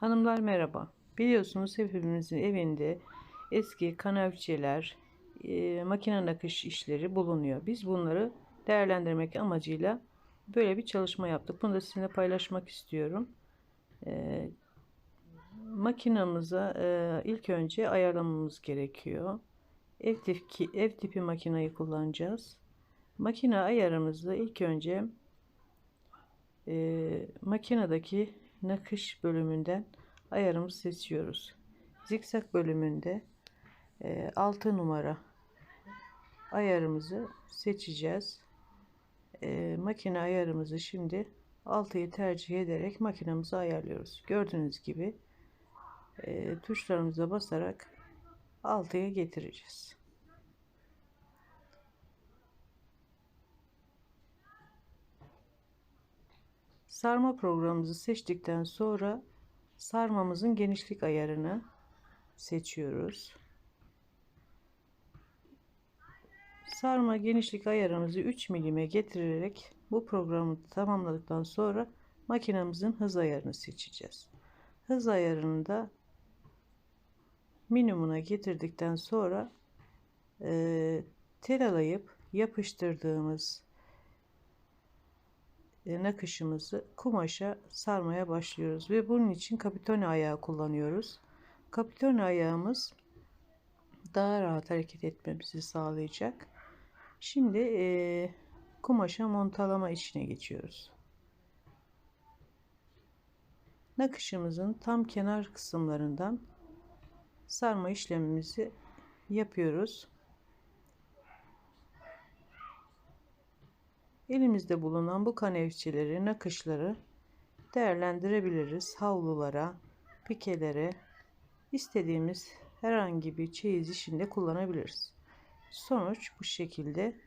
Hanımlar merhaba. Biliyorsunuz hepimizin evinde eski kanavçeler, e, makine nakış işleri bulunuyor. Biz bunları değerlendirmek amacıyla böyle bir çalışma yaptık. Bunu da sizinle paylaşmak istiyorum. E, makinamıza e, ilk önce ayarlamamız gerekiyor. Ev tipi, ev tipi makinayı kullanacağız. Makine ayarımızda ilk önce e, makinedeki nakış bölümünden ayarımızı seçiyoruz. Zikzak bölümünde e, 6 numara ayarımızı seçeceğiz. E, makine ayarımızı şimdi 6'yı tercih ederek makinamızı ayarlıyoruz. Gördüğünüz gibi e, tuşlarımıza basarak 6'ya getireceğiz. Sarma programımızı seçtikten sonra sarmamızın genişlik ayarını seçiyoruz. Sarma genişlik ayarımızı 3 milime getirerek bu programı tamamladıktan sonra makinamızın hız ayarını seçeceğiz. Hız ayarını da minimuna getirdikten sonra e, tel alayıp yapıştırdığımız nakışımızı kumaşa sarmaya başlıyoruz ve bunun için kapitone ayağı kullanıyoruz. Kapitone ayağımız daha rahat hareket etmemizi sağlayacak. Şimdi e, kumaşa montalama işine geçiyoruz. Nakışımızın tam kenar kısımlarından sarma işlemimizi yapıyoruz. Elimizde bulunan bu kanevçeleri, nakışları değerlendirebiliriz. Havlulara, pikelere, istediğimiz herhangi bir çeyiz işinde kullanabiliriz. Sonuç bu şekilde.